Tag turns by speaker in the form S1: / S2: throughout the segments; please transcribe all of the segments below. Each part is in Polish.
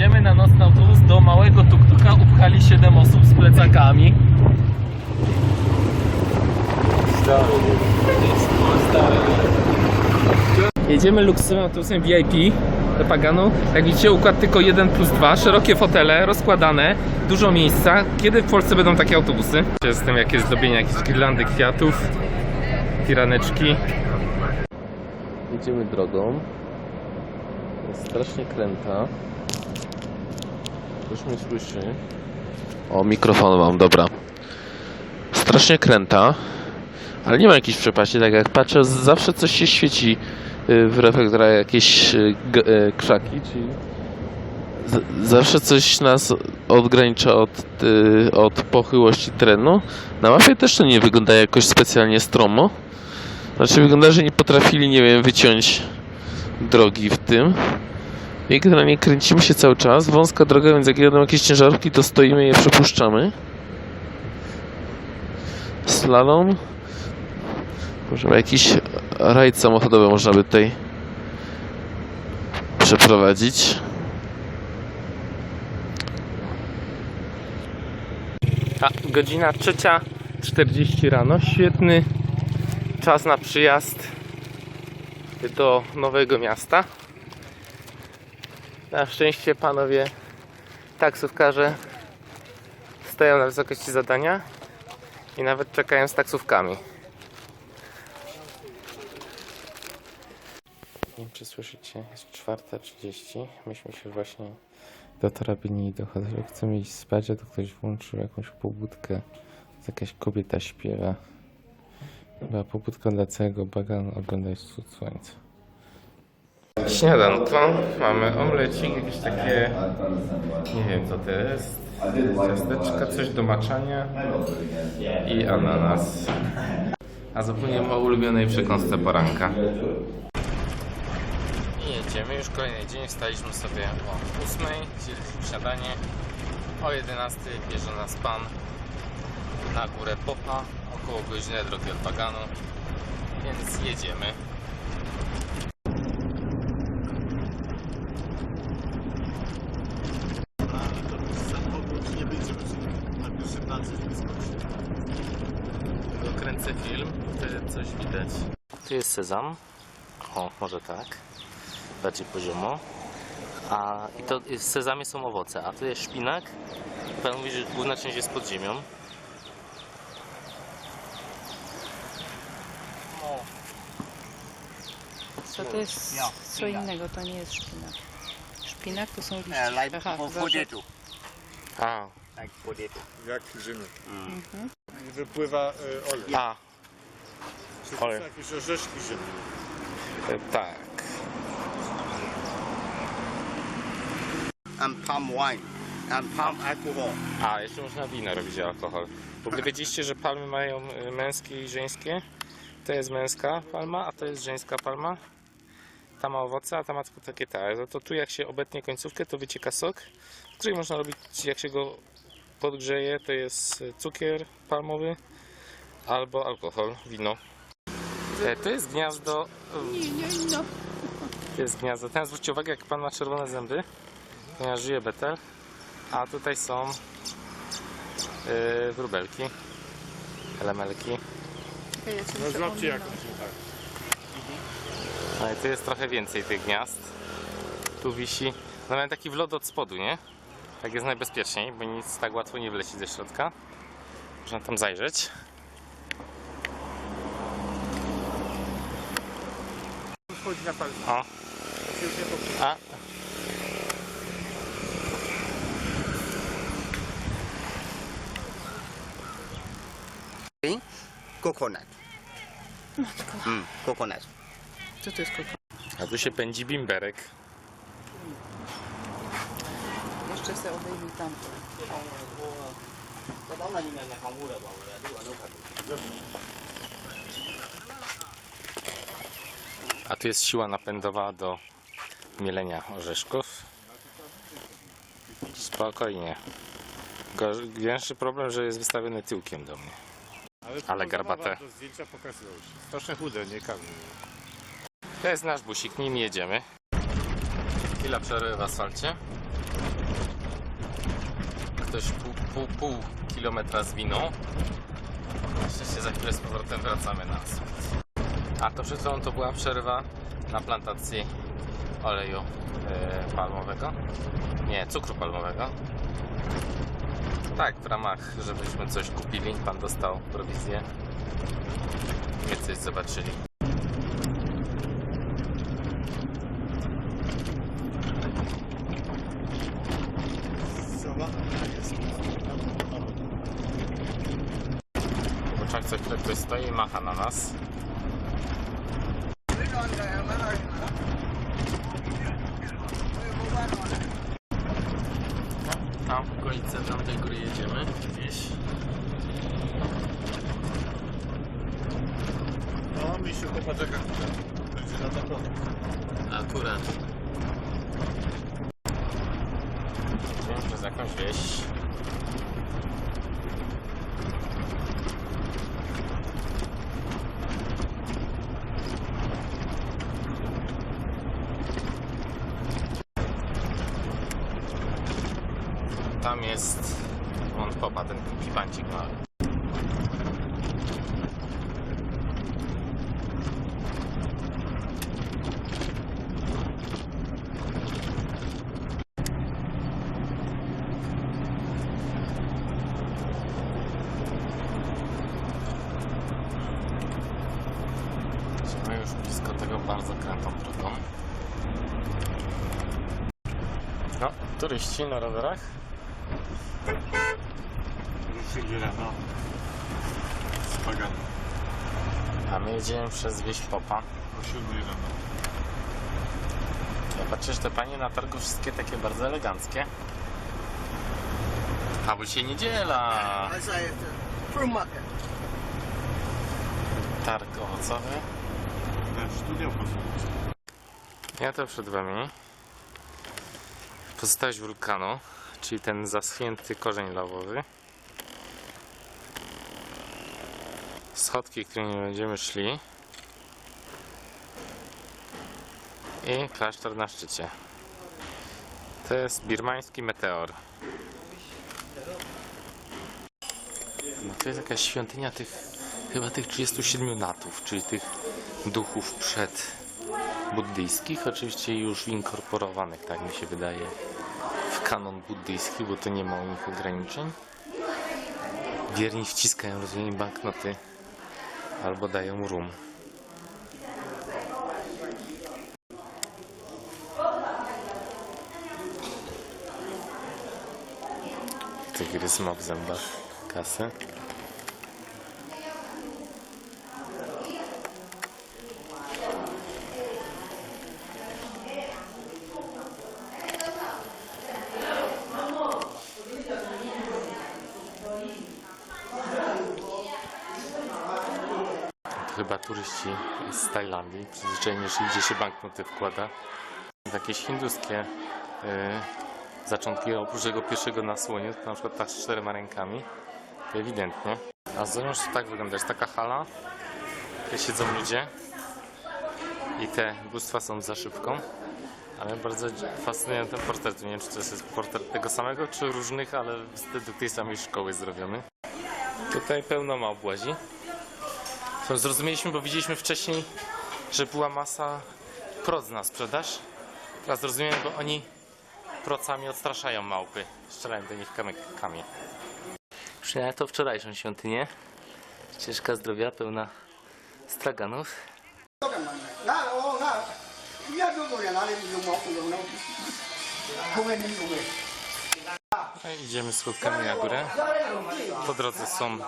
S1: Jedziemy na nocny autobus do małego tuktuka. Upchali 7 osób z plecakami. Jedziemy luksowym autobusem VIP do Paganu. Jak widzicie, układ tylko 1 plus 2. Szerokie fotele, rozkładane, dużo miejsca. Kiedy w Polsce będą takie autobusy? Jestem jakieś zdobienia, jakieś girlandy kwiatów, firaneczki. Jedziemy drogą. Jest strasznie kręta. Już mnie słyszy.
S2: O, mikrofon mam, dobra. Strasznie kręta, ale nie ma jakiejś przepaści, tak jak patrzę, zawsze coś się świeci y, w reflektorach, jakieś y, y, krzaki, czyli zawsze coś nas odgranicza od, od pochyłości terenu. Na mapie też to nie wygląda jakoś specjalnie stromo. Znaczy wygląda, że nie potrafili, nie wiem, wyciąć drogi w tym. I generalnie kręcimy się cały czas. Wąska droga, więc jak jadą jakieś ciężarówki, to stoimy i je przepuszczamy. Slalom. Może jakiś rajd samochodowy można by tutaj przeprowadzić.
S1: A, godzina trzecia 40 rano. Świetny czas na przyjazd do nowego miasta. Na szczęście panowie taksówkarze stoją na wysokości zadania i nawet czekają z taksówkami. Nie wiem, czy słyszycie, jest 4.30. Myśmy się właśnie do torabini i do hotelu chcemy iść spać, a tu ktoś włączył jakąś pobudkę. Jakaś kobieta śpiewa. Chyba pobudka dla całego baganu oglądać wschód słońca. Śniadanko. Mamy omlecik, jakieś takie... Nie wiem co to jest. Ciasteczka, coś do maczania i ananas. A zapomniałem o ulubionej przekąsce poranka. I jedziemy, już kolejny dzień, wstaliśmy sobie o 8, zjedliśmy śniadanie, o 11 bierze nas pan na górę Popa, około godziny drogi od Paganu, więc jedziemy. Dokręcę film, wtedy coś widać. Tu jest sezam. O, może tak. Bardziej poziomo. A i to w sezamie są owoce, a tu jest szpinak. Pan mówi, że główna część jest pod ziemią.
S3: Co to jest co innego, to nie jest szpinak. Szpinak to są liście.
S4: Like
S3: Aha,
S4: potato.
S1: A,
S4: Like potato.
S5: Jak Rzymy. I wypływa y, olej.
S1: a,
S5: Czy to są jakieś orzeszki Rzymy?
S1: e, tak.
S4: And palm wine. And palm alcohol.
S1: A, jeszcze można wino robić alkohol. W ogóle wiedzieliście, że palmy mają y, męskie i żeńskie? To jest męska palma, a to jest żeńska palma. Ta ma owoce, a ta ma tylko takie te. Ale to tu jak się obetnie końcówkę, to wycieka sok, który można robić, jak się go podgrzeje, to jest y, cukier palmowy albo alkohol, wino. E, To jest gniazdo.
S3: Nie, nie, no.
S1: To jest gniazdo. Teraz zwróćcie uwagę, jak pan ma czerwone zęby, ponieważ żyje betel. A tutaj są yy, wróbelki, elemelki.
S3: Czekaj, ja sobie
S5: No
S3: przypomnę.
S5: jakąś, no tak.
S1: No i tu jest trochę więcej tych gniazd. Tu wisi. No mamy taki wlot od spodu, nie? Tak jest najbezpieczniej, bo nic tak łatwo nie wleci ze środka. Można tam zajrzeć.
S5: Wchodzi na palce. To już nie popływa.
S1: A.
S4: Coconut. Mm, coconut.
S3: Co to jest koko?
S1: A tu się pędzi bimberek.
S3: Jeszcze sobie obejmij tam.
S1: A tu jest siła napędowa do mielenia orzeszków. Spokojnie. Większy problem, że jest wystawiony tyłkiem do mnie. Ale garbate.
S5: Do zdjęcia pokazywał się. Strasznie chude, nie kamień.
S1: To jest nasz busik, nim jedziemy. Chwila przerwy w asfalcie. ktoś pół, pół, pół kilometra zwinął. Jeszcze się za chwilę z powrotem wracamy na asfalt. A to przed chwilą to była przerwa na plantacji oleju e, palmowego. Nie, cukru palmowego. Tak, w ramach, żebyśmy coś kupili, pan dostał prowizję. My coś zobaczyli. Kurczak co chwilę ktoś stoi i macha na nas. Tam w okolice tamtej góry jedziemy gdzieś.
S5: No, misiu, to poczeka chwilę. Będzie zatopiony.
S1: Akurat. Wiem, przez jakąś wieś. Tam jest on popa, ten kiwancik mały. Już blisko tego bardzo krętą drogą. No, turyści na rowerach.
S5: Już się dzieje, no. Spagan.
S1: A my jedziemy przez wieś Popa.
S5: O siódmej rano.
S1: Ja patrzę, że te panie na targu wszystkie takie bardzo eleganckie. A bo dzisiaj niedziela.
S4: I say it's a fruit market.
S1: Targ owocowy.
S5: Ten posłuchaj.
S1: Ja to przed wami. Pozostałość wulkanu, czyli ten zaschnięty korzeń lawowy. Schodki, którymi będziemy szli. I klasztor na szczycie. To jest birmański meteor. No to jest jakaś świątynia tych, chyba tych 37 natów, czyli tych duchów przed buddyjskich, oczywiście już inkorporowanych, tak mi się wydaje, w kanon buddyjski, bo to nie ma u nich ograniczeń. Wierni wciskają rozumiem banknoty albo dają rum. Taki rys ma w zębach kasę. Chyba turyści z Tajlandii, przyzwyczajeni, że gdzie się banknoty wkłada. Jakieś hinduskie y, zaczątki, oprócz tego pierwszego na słoniu, to na przykład ta z czterema rękami, to ewidentnie. A z zewnątrz tak wygląda, jest taka hala, gdzie siedzą ludzie i te bóstwa są za szybką. Ale bardzo fascynują ten portret. Nie wiem, czy to jest portret tego samego, czy różnych, ale według tej samej szkoły zrobiony. Tutaj pełno małp To zrozumieliśmy, bo widzieliśmy wcześniej, że była masa proc na sprzedaż. Teraz zrozumiałem, bo oni procami odstraszają małpy. Strzelają do nich kamykami. Przyjechałem to wczorajszą świątynię. Ścieżka zdrowia pełna straganów. Idziemy schodkami na górę. Po drodze są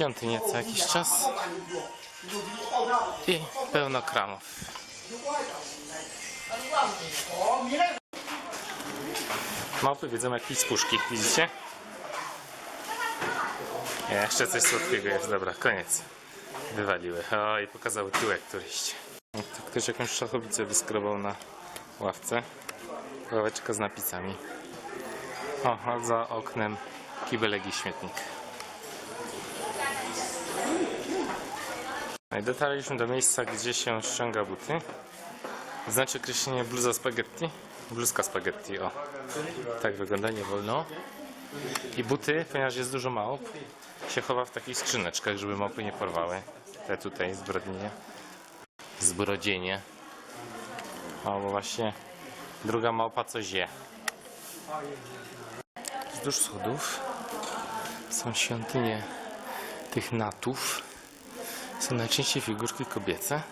S1: świątynie co jakiś czas i pełno kramów. Małpy wiedzą jak pić puszki, widzicie? Jeszcze coś słodkiego jest, dobra, koniec. Wywaliły. O, i pokazały tyłek któryś. To ktoś jakąś szachowicę wyskrobał na ławce. Ławeczka z napisami. O, za oknem kibelek i śmietnik. No i dotarliśmy do miejsca, gdzie się ściąga buty. Znaczy określenie bluza spaghetti. Bluzka spaghetti, o. Tak wygląda, nie wolno. I buty, ponieważ jest dużo małp, się chowa w takich skrzyneczkach, żeby małpy nie porwały. Te tutaj zbrodnie. Zbrodzienie. Albo właśnie druga małpa coś je. Wzdłuż schodów są świątynie tych natów. Są najczęściej figurki kobiece.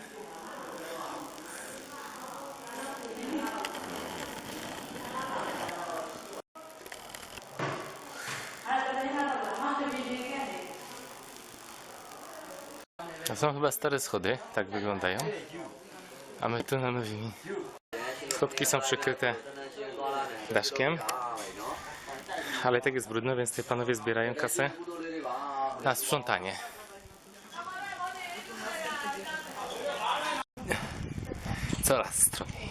S1: To są chyba stare schody, tak wyglądają. A my tu na nowymi. Schodki są przykryte daszkiem. Ale tak jest brudno, więc tutaj panowie zbierają kasę na sprzątanie. Coraz stroniej.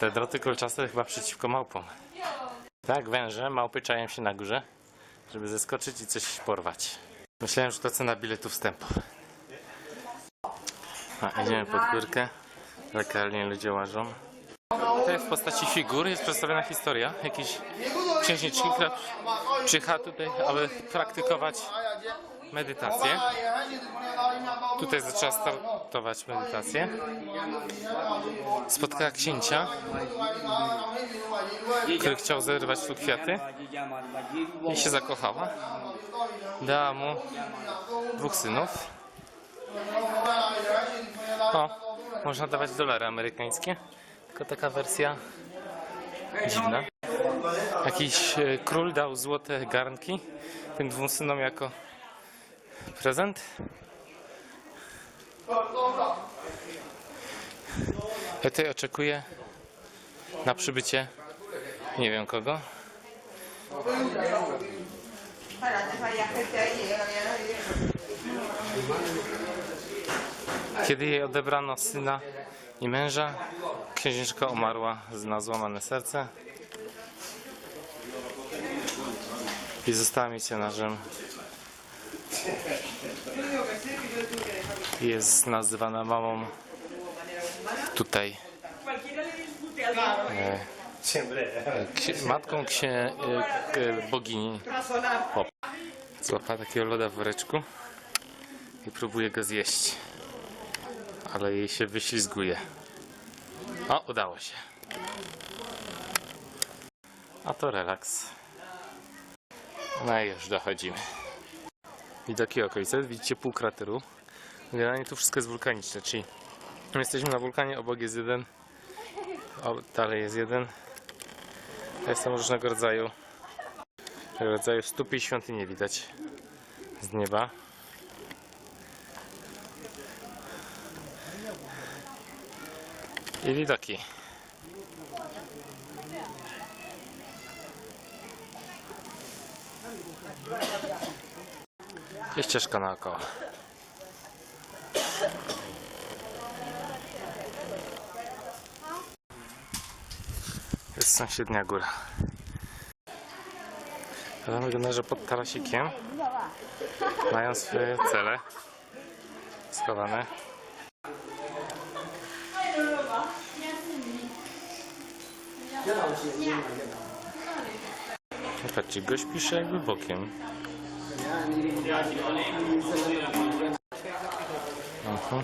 S1: Te droty kolczaste chyba przeciwko małpom. Tak, węże, małpy czają się na górze, żeby zeskoczyć i coś porwać. Myślałem, że to cena biletu wstępu. A, idziemy pod górkę. Legalnie ludzie łażą. Tutaj w postaci figur jest przedstawiona historia jakiejś księżniczki, która przyjechała tutaj, aby praktykować medytację. Tutaj zaczęła startować medytację. Spotkała księcia, który chciał zerwać tu kwiaty i się zakochała. Dała mu dwóch synów. O, można dawać dolary amerykańskie. Tylko taka wersja dziwna. Jakiś e, król dał złote garnki tym dwóm synom jako prezent. Ja tutaj oczekuję na przybycie nie wiem kogo. Kiedy jej odebrano syna i męża, księżniczka umarła na złamane serce i została misjonarzem. Jest nazywana mamą tutaj e, e, ksi- matką księ, e, k- bogini Hop. Złapała takiego loda w woreczku i próbuje go zjeść ale jej się wyślizguje. O, udało się. A to relaks. No i już dochodzimy. Widoki okolice, widzicie pół krateru. Generalnie tu wszystko jest wulkaniczne, czyli my jesteśmy na wulkanie, obok jest jeden, o, dalej jest jeden. Jest tam różnego rodzaju rodzaju stóp i świątynie widać z nieba. I widoki. I ścieżka naokoło. Jest sąsiednia góra. Ale wygląda, pod tarasikiem mają swoje cele schowane. Patrzcie, gość pisze jakby bokiem. Aha.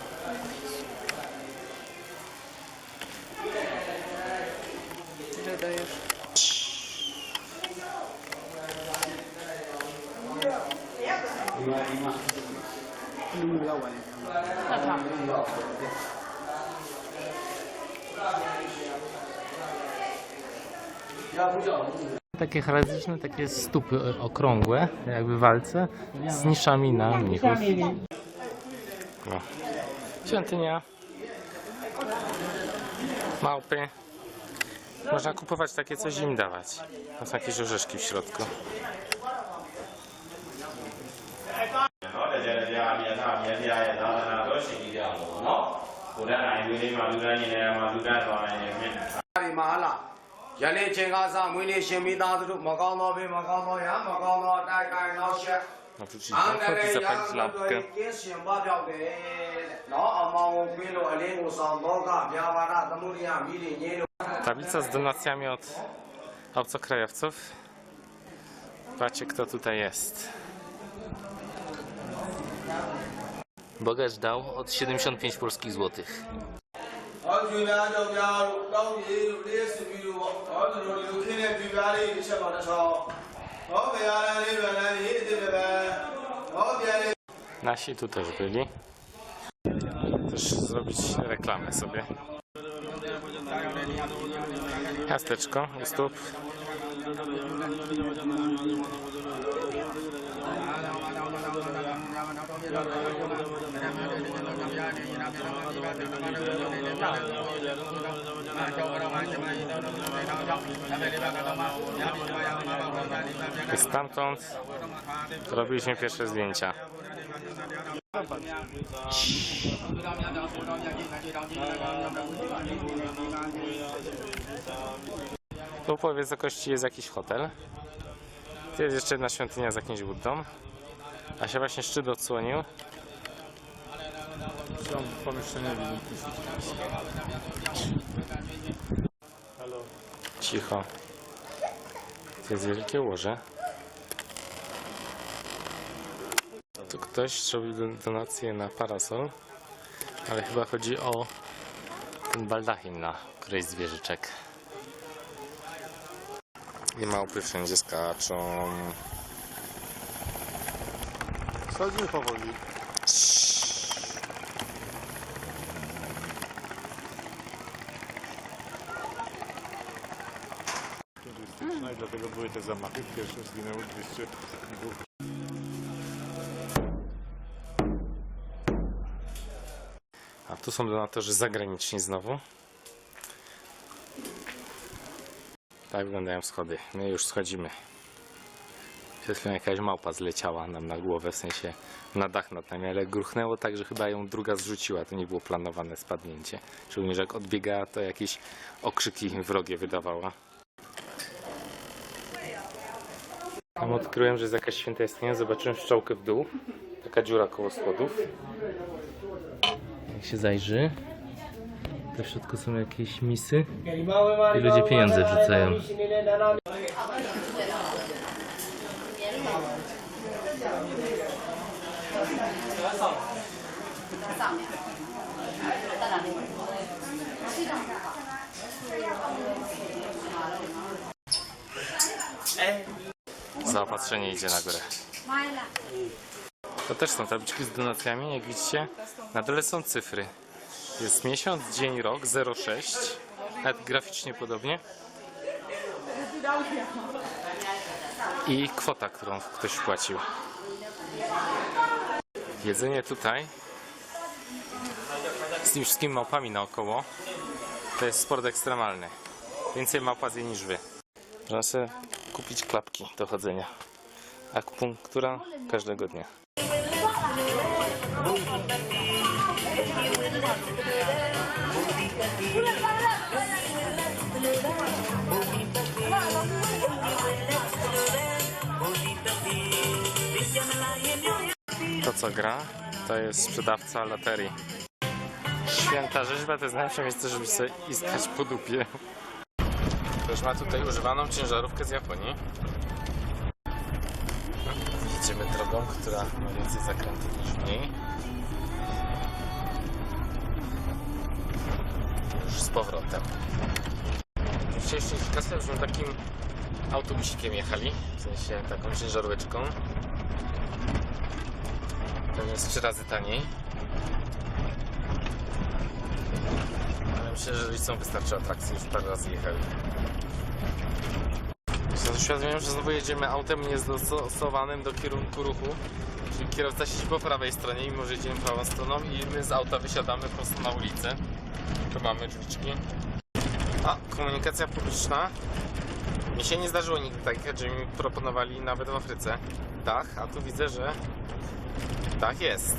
S1: Takie charakterystyczne, takie stópy e, okrągłe, jakby walce, z niszami na mnichów. No. Świątynia. Małpy. Można kupować takie coś im dawać. To są jakieś orzeszki w środku.
S6: နော် နော်ဘုရားနိုင်လူလေးမှာလူတိုင်းနေရာမှာလူတိုင်းသွားနိုင်ရဲ့မြင့်
S7: ဒီမှာဟလာယနေ့ချိန်ကစမွေးနေ့ရှင်မိသားစုတို့မကောင်းသောဘေးမကောင်းသောရမကောင်းသောအတိုက်ကိုင်းနောက်ရှက်
S1: Oczywiście
S7: အန္တ
S1: chodzi
S7: ရာယ်ရ
S1: zapalić
S7: လို့
S1: lampkę.
S7: ကင်းရှင်ပပြောက်တယ်နော်အမောင်ကိုပြင်းလို့အလင်းကိုဆောင်တော့ကဗျာပါဒသမှုရိယမိတွေညင်းလို့
S1: Tablica z donacjami od obcokrajowców. Patrzcie, kto tutaj jest. Bagaż dał od 75 polskich złotych. Nasi tu też byli. Też zrobić reklamę sobie. Miasteczko u stóp. I stamtąd robiliśmy pierwsze zdjęcia. Tu po wysokości jest jakiś hotel. Tu jest jeszcze jedna świątynia z jakimś Buddą. A się właśnie szczyt odsłonił.
S5: Są pomieszczenia widzę.
S1: Cicho. To jest wielkie łoże. Tu ktoś zrobił don- donację na parasol, ale chyba chodzi o ten baldachim na którejś z wieżyczek. I małpy wszędzie skaczą.
S5: Schodzimy powoli. Turystyczna i dlatego były te zamachy. Pierwsze zginęło 202
S1: A tu są donatorzy zagraniczni znowu. Tak wyglądają schody. My już schodzimy. Przed jakaś małpa zleciała nam na głowę, w sensie na dach nad nami, ale gruchnęło tak, że chyba ją druga zrzuciła. To nie było planowane spadnięcie. Szczególnie, że jak odbiegała, to jakieś okrzyki wrogie wydawała. Tam odkryłem, że jest jakaś święta jaskinia. Zobaczyłem szczałkę w dół. Taka dziura koło schodów. Jak się zajrzy, to w środku są jakieś misy i ludzie pieniądze wrzucają. Zaopatrzenie idzie na górę. To też są tabliczki z donacjami, jak widzicie. Na dole są cyfry. Jest miesiąc, dzień, rok, 06. Nawet graficznie podobnie. I kwota, którą ktoś wpłacił. Jedzenie tutaj z tymi wszystkimi małpami naokoło to jest sport ekstremalny. Więcej małpa zje niż wy. Sobie kupić klapki do chodzenia. Akupunktura każdego dnia. To co gra, to jest sprzedawca loterii. Święta rzeźba to jest najlepsze miejsce, żeby sobie iskać po dupie. Ktoś ma tutaj używaną ciężarówkę z Japonii. Jedziemy drogą, która ma więcej zakrętów niż w niej. Już z powrotem. W kasę już takim autobusikiem jechali, w sensie taką ciężaróweczką. Ten jest trzy razy taniej. Ale myślę, że rodzicom wystarczy atrakcji, już parę razy jechali. Uświadomiłem, że znowu jedziemy autem niedostosowanym do kierunku ruchu. Czyli kierowca siedzi po prawej stronie, mimo że jedziemy prawą stroną i my z auta wysiadamy prosto na ulicę. Tu mamy drzwiczki. A, komunikacja publiczna. Mi się nie zdarzyło nigdy tak, że mi proponowali nawet w Afryce dach, a tu widzę, że dach jest.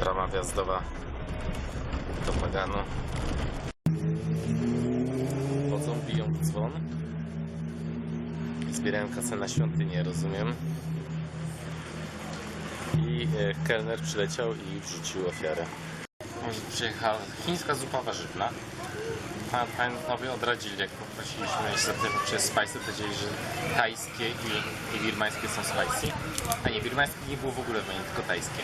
S1: Brama wjazdowa do Paganu. W dzwon. Zbierają kasę na świątynię, rozumiem. I e, kelner przyleciał i wrzucił ofiarę. Może Przyjechała chińska zupa warzywna. pan, panowie odradzili, jak poprosiliśmy niestety przez spicy, powiedzieli, że tajskie i, i birmańskie są spicy, a nie, birmańskie nie było w ogóle w menu, tylko tajskie,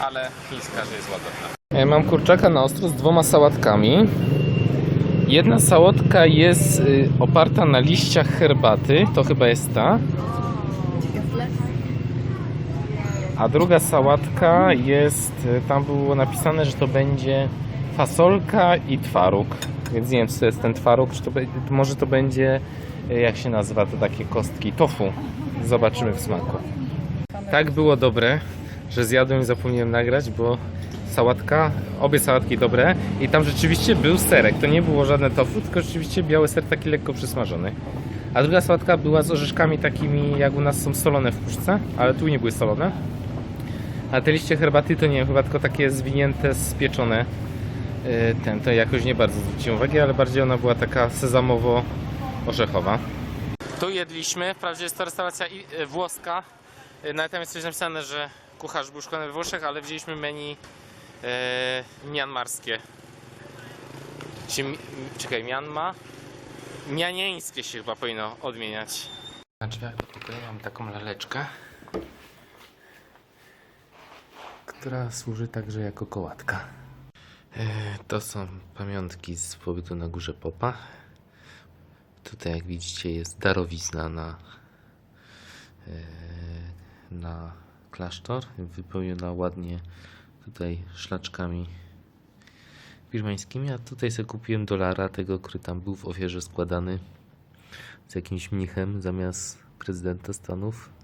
S1: ale chińska, że jest łagodna.
S2: E, Mam kurczaka na ostro z dwoma sałatkami. Jedna sałatka jest y, oparta na liściach herbaty, to chyba jest ta. A druga sałatka jest, y, tam było napisane, że to będzie fasolka i twaróg. Więc nie wiem, co to jest ten twaróg, czy to, może to będzie, y, jak się nazywa, to takie kostki tofu. Zobaczymy w smaku. Tak było dobre, że zjadłem i zapomniałem nagrać, bo sałatka, obie sałatki dobre i tam rzeczywiście był serek. To nie było żadne tofu, tylko rzeczywiście biały ser taki lekko przysmażony. A druga sałatka była z orzeszkami takimi, jak u nas są solone w puszce, ale tu nie były solone. A te liście herbaty to nie wiem, chyba tylko takie zwinięte, spieczone. Yy, Ten, to jakoś nie bardzo zwróciłem uwagi, ale bardziej ona była taka sezamowo-orzechowa.
S1: Tu jedliśmy, wprawdzie jest to restauracja e, włoska, E, nawet tam jest coś napisane, że kucharz był szkolony we Włoszech, ale wzięliśmy menu e, mianmarskie. Czy, czekaj, Mianma? Mianieńskie się chyba powinno odmieniać. Na drzwiach do pokoju mam taką laleczkę, która służy także jako kołatka. E, to są pamiątki z pobytu na górze Popa. Tutaj jak widzicie jest darowizna na, e, na klasztor, wypełniona ładnie tutaj szlaczkami birmańskimi, a tutaj sobie kupiłem dolara, tego, który tam był w ofierze składany z jakimś mnichem zamiast prezydenta Stanów.